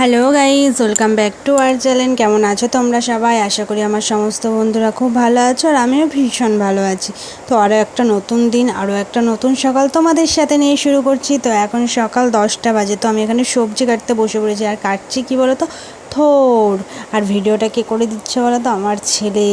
Hello guys welcome back to our channel কেমন আছো তোমরা সবাই? আশা করি আমার সমস্ত বন্ধুরা খুব ভালো আছো আর আমিও ভীষণ ভালো আছি। তো আরও একটা নতুন দিন আরও একটা নতুন সকাল তোমাদের সাথে নিয়ে শুরু করছি। তো এখন সকাল দশটা বাজে, তো আমি এখানে সবজি কাটতে বসে পড়েছি। আর কাটছি কী বলো তো থোর আর ভিডিওটা কে করে দিচ্ছে বলো তো? আমার ছেলে।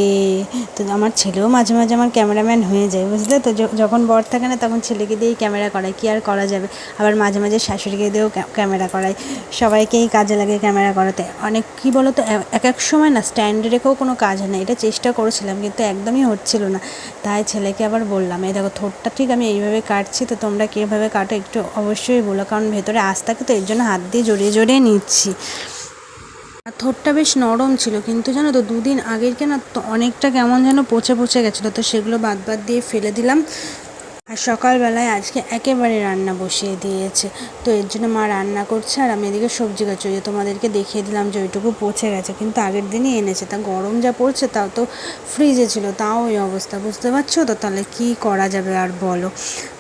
তো আমার ছেলেও মাঝে মাঝে আমার ক্যামেরাম্যান হয়ে যায়, বুঝলে তো? যখন বর থাকে না তখন ছেলেকে দিয়েই ক্যামেরা করায়, কি আর করা যাবে? আবার মাঝে মাঝে শাশুড়িকে দিয়েও ক্যামেরা করায়। সবাইকেই কাজে লাগে ক্যামেরা করাতে। অনেক কি বলো তো এক এক সময় না স্ট্যান্ডে রেখেও কোনো কাজ হয় না। এটা চেষ্টা করেছিলাম কিন্তু একদমই হচ্ছিল না। তাই ছেলেকে আবার বললাম, এই দেখো থোটটা ঠিক আমি এইভাবে কাটছি, তো তোমরা কীভাবে কাটো একটু অবশ্যই বলো। কারণ ভেতরে আস থাকে তো এর জন্য হাত দিয়ে জড়িয়ে জড়িয়ে নিচ্ছি। আর থোরটা বেশ নরম ছিল, কিন্তু জানো তো দুদিন আগের কেনা তো অনেকটা কেমন যেন পচে পচে গেছিল, তো সেগুলো বাদ বাদ দিয়ে ফেলে দিলাম। আর সকালবেলায় আজকে একেবারে রান্না বসিয়ে দিয়েছে। তো এর জন্য মা রান্না করছে আর আমি এদিকে সবজি কাটছি। ওই তোমাদেরকে দেখিয়ে দিলাম যে ওইটুকু পচে গেছে, কিন্তু আগের দিনই এনেছে। তা গরম যা পড়ছে তাও তো ফ্রিজে ছিল, তাও ওই অবস্থা। বুঝতে পারছ তো? তাহলে কী করা যাবে আর বলো।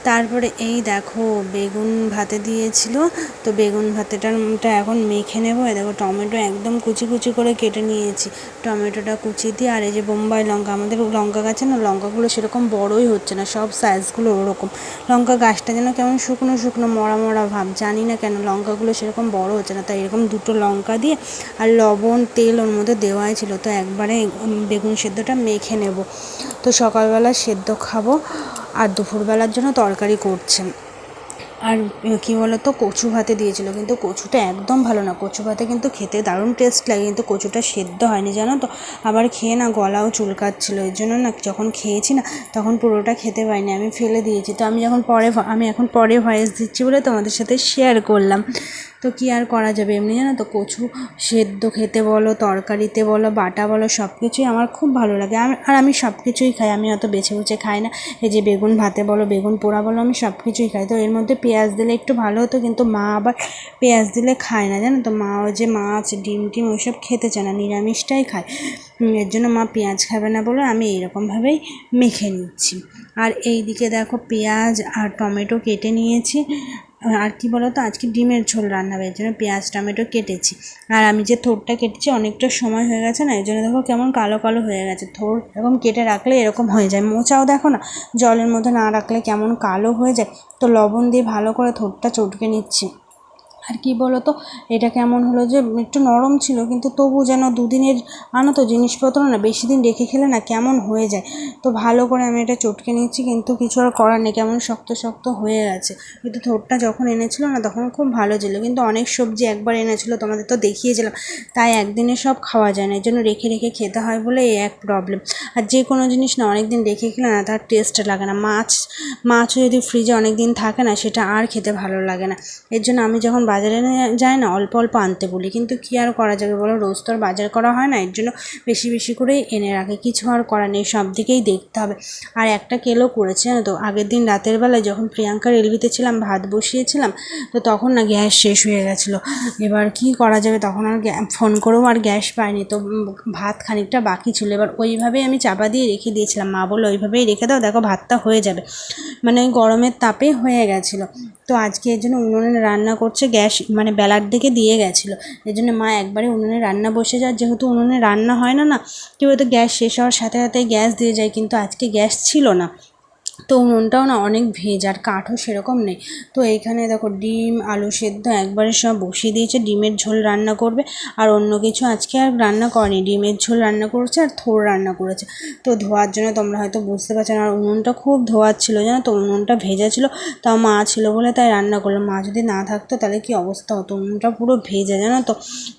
তারপরে এই দেখো বেগুন ভাতে দিয়েছিল। তো বেগুন ভাতেটাটা এখন মেখে নেব। এই দেখো টমেটো একদম কুচি কুচি করে কেটে নিয়েছি। টমেটোটা কুচি দিয়ে আর এই যে বোম্বাই লঙ্কা, আমাদের লঙ্কা গাছে না লঙ্কাগুলো সেরকম বড়ই হচ্ছে না, সব সাইজগুলো ওরকম। লঙ্কা গাছটা যেন কেমন শুকনো শুকনো, মরা মরা ভাব। জানি না কেন লঙ্কাগুলো সেরকম বড় হচ্ছে না। তাই এরকম দুটো লঙ্কা দিয়ে আর লবণ, তেল ওর মধ্যে দেওয়াই ছিল। তো একবারে বেগুন সেদ্ধটা মেখে নেব। তো সকালবেলা সেদ্ধ খাব। আর দুপুরবেলার জন্য তরকারি করছে আর কী বলো তো কচু ভাতে দিয়েছিল, কিন্তু কচুটা একদম ভালো না। কচু ভাতে কিন্তু খেতে দারুণ টেস্ট লাগে, কিন্তু কচুটা সেদ্ধ হয়নি, জানো তো? আবার খেয়ে না গলাও চুলকাচ্ছিলো, এর জন্য না যখন খেয়েছি না, তখন পুরোটা খেতে পাইনি আমি ফেলে দিয়েছি। তো আমি যখন পরে, আমি এখন পরে ভয়েস দিচ্ছি বলে তোমাদের সাথে শেয়ার করলাম। তো কী আর করা যাবে? এমনি জানো তো কচু সেদ্ধ খেতে বলো, তরকারিতে বলো, বাটা বলো সব কিছুই আমার খুব ভালো লাগে। আর আমি সব কিছুই খাই, আমি অত বেছে বুছে খাই না। এই যে বেগুন ভাতে বলো, বেগুন পোড়া বলো, আমি সব কিছুই খাই। তো এর মধ্যে পেঁয়াজ দিলে একটু ভালো হতো, কিন্তু মা আবার পেঁয়াজ দিলে খায় না, জানো তো? মা যে মাছ, ডিম টিম ওইসব খেতে চায় না, নিরামিষটাই খায়। এর জন্য মা পেঁয়াজ খাবে না বলে আমি এইরকমভাবেই মেখে নিচ্ছি। আর এই দিকে দেখো পেঁয়াজ আর টমেটো কেটে নিয়েছি। আর কি বলো তো আজকে ডিমের ঝোল রান্না হয়েছে আমি পেঁয়াজ, টমেটো কেটেছি। আর আমি যে থোরটা কেটেছি, অনেকটা সময় হয়ে গেছে না, এই জন্য দেখো কেমন কালো কালো হয়ে গেছে। থোর এরকম কেটে রাখলে এরকম হয়ে যায়। মোচাও দেখো না, জলের মধ্যে না রাখলে কেমন কালো হয়ে যায়। তো লবণ দিয়ে ভালো করে থোরটা চটকে নিচ্ছি। আর কি বলো তো এটা কেমন হলো যে একটু নরম ছিল, কিন্তু তবু যেন দুদিনের আনো তো জিনিসপত্র না, বেশি দিন রেখে খেলে না কেমন হয়ে যায়। তো ভালো করে আমি এটা চটকে নিচ্ছি কিন্তু কিছু আর করার নেই, কেমন শক্ত শক্ত হয়ে গেছে। কিন্তু থোরটা যখন এনেছিল না, তখন খুব ভালো ছিল, কিন্তু অনেক সবজি একবার এনেছিল, তোমাদের তো দেখিয়েছিলাম। তাই একদিনে সব খাওয়া যায় না, এই জন্য রেখে রেখে খেতে হয় বলে এই এক প্রবলেম আর যে কোনো জিনিস না অনেক দিন রেখে খেলে না, তার টেস্ট লাগে না। মাছ, মাছও যদি ফ্রিজে অনেক দিন থাকে না, সেটা আর খেতে ভালো লাগে না। এর জন্য আমি যখন বাজারে নিয়ে যাই না, অল্প অল্প আনতে বলি। কিন্তু কী আর করা যাবে বলো? রোজ তো আর বাজার করা হয় না, এর জন্য বেশি বেশি করেই এনে রাখে। কিছু আর করা নেই, সব দিকেই দেখতে হবে। আর একটা কেলো করেছে তো? আগের দিন রাতের বেলায় যখন প্রিয়াঙ্কা রেলভিতে ছিলাম, ভাত বসিয়েছিলাম, তো তখন না গ্যাস শেষ হয়ে গেছিল। এবার কি করা যাবে? তখন আর ফোন করেও আর গ্যাস পাইনি। তো ভাত খানিকটা বাকি ছিল। এবার ওইভাবেই আমি চাপা দিয়ে রেখে দিয়েছিলাম। মা বলল, ওইভাবেই রেখে দাও, দেখো ভাতটা হয়ে যাবে। মানে গরমের তাপে হয়ে গেছিল। তো আজকে এর জন্য উনুনে রান্না করছে গ্যাস মানে বেলার দিকে দিয়ে গেছিল। এই জন্য মা একবারে উনুনে রান্না বসে যায়। যেহেতু উনুনে রান্না হয় না না, কেউ হয়তো গ্যাস শেষ হওয়ার সাথে সাথে গ্যাস দিয়ে যায়, কিন্তু আজকে গ্যাস ছিল না। তো উনুনটাও না অনেক ভেজ আর কাঠও সেরকম নেই। তো এইখানে দেখো ডিম, আলু সেদ্ধ একবারে সব বসিয়ে দিয়েছে, ডিমের ঝোল রান্না করবে। আর অন্য কিছু আজকে আর রান্না করেনি, ডিমের ঝোল রান্না করেছে আর থোর রান্না করেছে। তো ধোয়ার জন্য তোমরা হয়তো বুঝতে পারছ না, আর উনুনটা খুব ধোয়ার ছিল জানো তো, উনুনটা ভেজা ছিল। তাও মা ছিল বলে তাই রান্না করল। মা যদি না থাকতো তাহলে কি অবস্থা হতো? উনুনটা পুরো ভেজা জানো তো।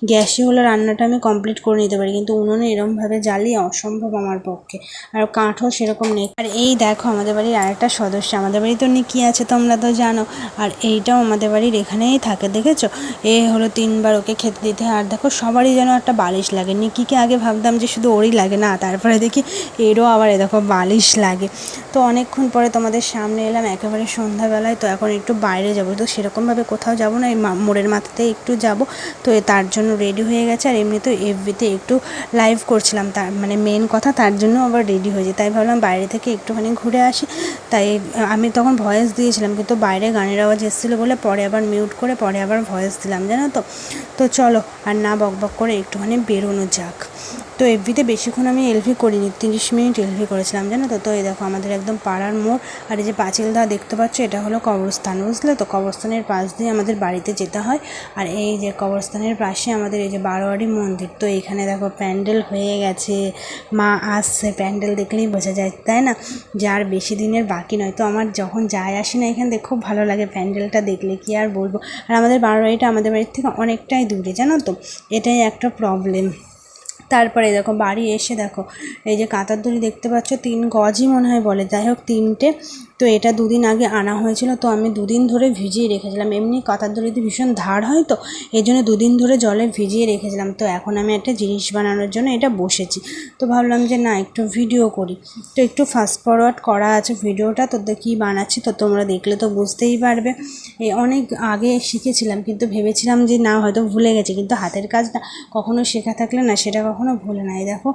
গ্যাসে হলে রান্নাটা আমি কমপ্লিট করে নিতে পারি, কিন্তু উনুনে এরমভাবে জ্বালিয়ে অসম্ভব আমার পক্ষে। আর কাঠও সেরকম নেই। আর এই দেখো আমাদের বাড়ির আরেকটা সদস্য। আমাদের বাড়ি তো নিকি আছে তোমরা তো জানো। আর এইটাও আমাদের বাড়ির এখানেই থাকে, দেখেছ? এ হলো তিনবার ওকে খেতে দিতে আর দেখো, সবারই যেন একটা বালিশ লাগে। নিকিকে আগে ভাবতাম যে শুধু ওরই লাগে। না, তারপরে দেখি এরও আবার দেখো বালিশ লাগে। তো অনেকক্ষণ পরে তোমাদের সামনে এলাম। একেবারে সন্ধ্যাবেলায়। তো এখন একটু বাইরে যাব। তো সেরকমভাবে কোথাও যাব না। এই মোড়ের মাথাতে একটু যাব। তো তার জন্য রেডি হয়ে গেছে। আর এমনিতেও এফবিতে একটু লাইভ করছিলাম। তার মানে মেন কথা তার জন্য আবার রেডি হয়ে যায় তাই ভাবলাম বাইরে থেকে একটুখানি ঘুরে আসি। তাই আমি তখন ভয়েস দিয়েছিলাম, কিন্তু বাইরে গানের আওয়াজ এসেছিল বলে পরে আবার মিউট করে পরে আবার ভয়েস দিলাম, জানো তো? তো চলো, আর না বকবক করে একটুখানি বেরোনো যাক। তো এফবিতে বেশিক্ষণ আমি এলভি করিনি, তিরিশ মিনিট এলভি করেছিলাম, জানো তো? তো এই দেখো আমাদের একদম পাড়ার মোড়, আর এই যে পাঁচিল দা দেখতে পাচ্ছ, এটা হলো কবরস্থান, বুঝলে তো? কবরস্থানের পাশ দিয়ে আমাদের বাড়িতে যেতে হয়, আর এই যে কবরস্থানের পাশে আমাদের এই যে বারোয়ারি মন্দির, তো এখানে দেখো প্যান্ডেল হয়ে গেছে, মা আসছে, প্যান্ডেল দেখলেই বোঝা যায়, তাই না? যে আর বেশি দিনের বাকি নয়, তো আমার যখন যায় আসি না এখান থেকে খুব ভালো লাগে প্যান্ডেলটা দেখলে, কি আর বলব? আর আমাদের বারোয়ারিটা আমাদের বাড়ির থেকে অনেকটাই দূরে, জানো তো? এটাই একটা প্রবলেম তারপরে দেখো, বাড়ি এসে দেখো, এই যে কাতার দড়ি দেখতে পাচ্ছ, তিন গজই মনে হয় বলে। যাই হোক, তিনটে। তো এটা দুদিন আগে আনা হয়েছিল, তো আমি দুদিন ধরে ভিজিয়ে রেখেছিলাম। এমনি কাঁথার দড়িতে ভীষণ ধার হয় তো, এই জন্য দুদিন ধরে জলে ভিজিয়ে রেখেছিলাম। তো এখন আমি একটা জিনিস বানানোর জন্য এটা বসেছি। তো ভাবলাম যে না, একটু ভিডিও করি। তো একটু ফাস্ট ফরওয়ার্ড করা আছে ভিডিওটা, তো কী বানাচ্ছি তো তোমরা দেখলে তো বুঝতেই পারবে। এই অনেক আগে শিখেছিলাম, কিন্তু ভেবেছিলাম যে না, হয়তো ভুলে গেছি। কিন্তু হাতের কাজটা কখনো শেখা থাকলে না, সেটা কখনো ভুলে নাই দেখো,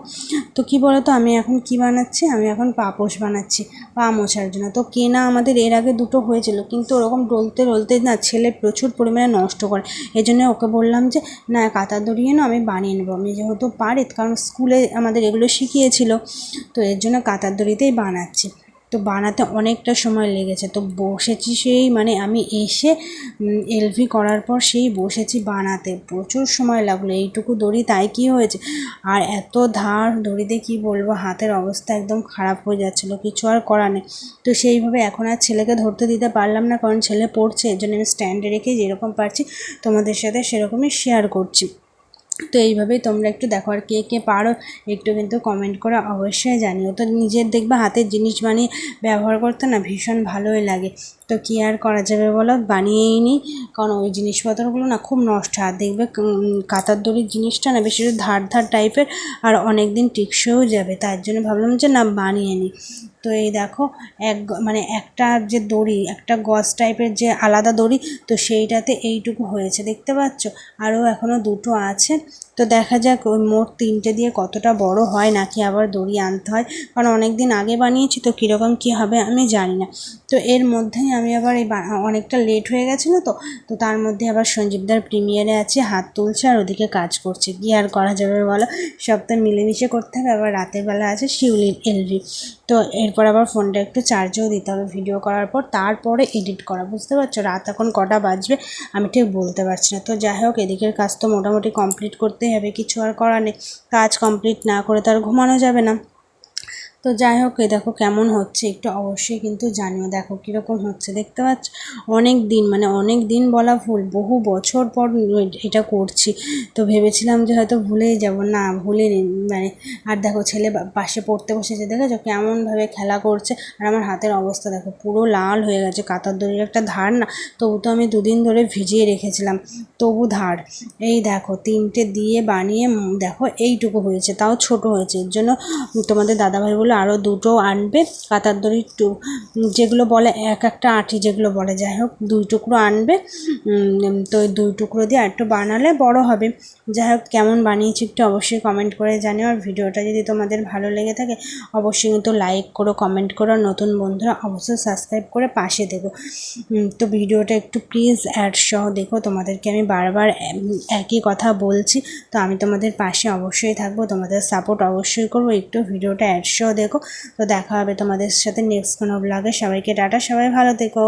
তো কি বলো তো আমি এখন কি বানাচ্ছি? আমি এখন পাপোশ বানাচ্ছি, পা মোছার জন্য। তো কেনা আমাদের এর আগে দুটো হয়েছিল। কিন্তু ওরকম ডলতে ডলতে না ছেলে প্রচুর পরিমাণে নষ্ট করে। এই জন্য ওকে বললাম যে, না কাতার দড়িয়ে না আমি বানিয়ে নেব। আমি যেহেতু পারি, কারণ স্কুলে আমাদের এগুলো শিখিয়েছিল, তো এর জন্য কাতার দড়িতেই বানাচ্ছি। তো বানাতে অনেকটা সময় লেগেছে। তো বসেছি সেই মানে আমি এসে এলভি করার পর সেই বসেছি বানাতে। প্রচুর সময় লাগল, এইটুকু দড়ি তাই কী হয়েছে? আর এত ধার দড়িতে কি বলব, হাতের অবস্থা একদম খারাপ হয়ে যাচ্ছিল, কিছু আর করা নেই। তো সেইভাবে এখন আর ছেলেকে ধরতে দিতে পারলাম না, কারণ ছেলে পড়ছে এর জন্য আমি স্ট্যান্ডে রেখে যেরকম পারছি তোমাদের সাথে সেরকমই শেয়ার করছি। তো এইভাবেই তোমরা একটু দেখো আর কে কে পারো, একটু কিন্তু কমেন্ট করে, অবশ্যই জানিও। তো নিজের দেখবে হাতের জিনিস বানিয়ে ব্যবহার করতে না ভীষণ ভালোই লাগে। তো কী আর করা যাবে বলো? বানিয়েই নিই। কারণ ওই জিনিসপত্রগুলো না খুব নষ্ট। আর দেখবে কাতার দড়ির জিনিসটা না বেশি ধার ধার টাইপের আর অনেক দিন টিকসেও যাবে। তার জন্য ভাবলাম যে না বানিয়ে নিই। তো এই দেখো, এক মানে একটা যে দড়ি, একটা গজ টাইপের যে আলাদা দড়ি, তো সেইটাতে এইটুকু হয়েছে, দেখতে পাচ্ছ? আরও এখনও দুটো আছে। তো দেখা যাক ওই মোট তিনটে দিয়ে কতটা বড় হয়, নাকি আবার দড়ি আনতে হয়। কারণ অনেক দিন আগে বানিয়েছি, তো কীরকম কী হবে আমি জানি না। তো এর মধ্যেই আমি আবার এই অনেকটা লেট হয়ে গেছিল তো তো তার মধ্যে আবার সঞ্জীবদার প্রিমিয়ারে আছে, হাত তুলছে আর ওদিকে কাজ করছে। কী আর করা যাবে বলো? সব তো মিলেমিশে করতে হবে, আবার রাতের বেলা আছে শিউলির এলভি তো এরপর আবার ফোনটা একটু চার্জেও দিতে হবে ভিডিও করার পর, তারপরে এডিট করা, বুঝতে পারছ? রাত এখন কটা বাজবে, আমি ঠিক বলতে পারছি না। তো যাই হোক, এদিকের কাজ তো মোটামুটি কমপ্লিট করতেই হবে কিছু আর করার নেই। কাজ কমপ্লিট না করে তো আর ঘুমানো যাবে না। তো যাই হোক এ দেখো কেমন হচ্ছে, একটু অবশ্যই কিন্তু জানিও। দেখো কীরকম হচ্ছে, দেখতে পাচ্ছ? অনেক দিন মানে অনেক দিন বলা ভুল, বহু বছর পর এটা করছি। তো ভেবেছিলাম যে হয়তো ভুলেই যাব। না, ভুলিনি মানে আর দেখো ছেলে পাশে পড়তে বসেছে, দেখেছ? কেমনভাবে খেলা করছে। আর আমার হাতের অবস্থা দেখো, পুরো লাল হয়ে গেছে, কাতার দড়ির একটা ধার না, তবু তো আমি দুদিন ধরে ভিজিয়ে রেখেছিলাম, তবু ধার। এই দেখো, তিনটে দিয়ে বানিয়ে, দেখো এইটুকু হয়েছে, তাও ছোট হয়েছে। এর জন্য তোমাদের দাদাভাই বলে আরও দুটো আনবে কাতার দড়ির টু যেগুলো বলে এক একটা আঁটি যেগুলো বলে, যাই হোক, দুই টুকরো আনবে। তো ওই দুই টুকরো দিয়ে একটু বানালে বড় হবে। যাই হোক, কেমন বানিয়েছি একটু অবশ্যই কমেন্ট করে জানিও। আর ভিডিওটা যদি তোমাদের ভালো লেগে থাকে, অবশ্যই কিন্তু লাইক করো কমেন্ট করো। নতুন বন্ধুরা অবশ্যই সাবস্ক্রাইব করে পাশে দেখো। তো ভিডিওটা একটু প্লিজ অ্যাড সহ দেখো। তোমাদেরকে আমি বারবার একই কথা বলছি। তো আমি তোমাদের পাশে অবশ্যই থাকব, তোমাদের সাপোর্ট অবশ্যই করব। একটু ভিডিওটা অ্যাড সহ দেখো। তো দেখা হবে তোমাদের সাথে নেক্সট কোনো ব্লগে সবাইকে টাটা সবাই ভালো থেকো।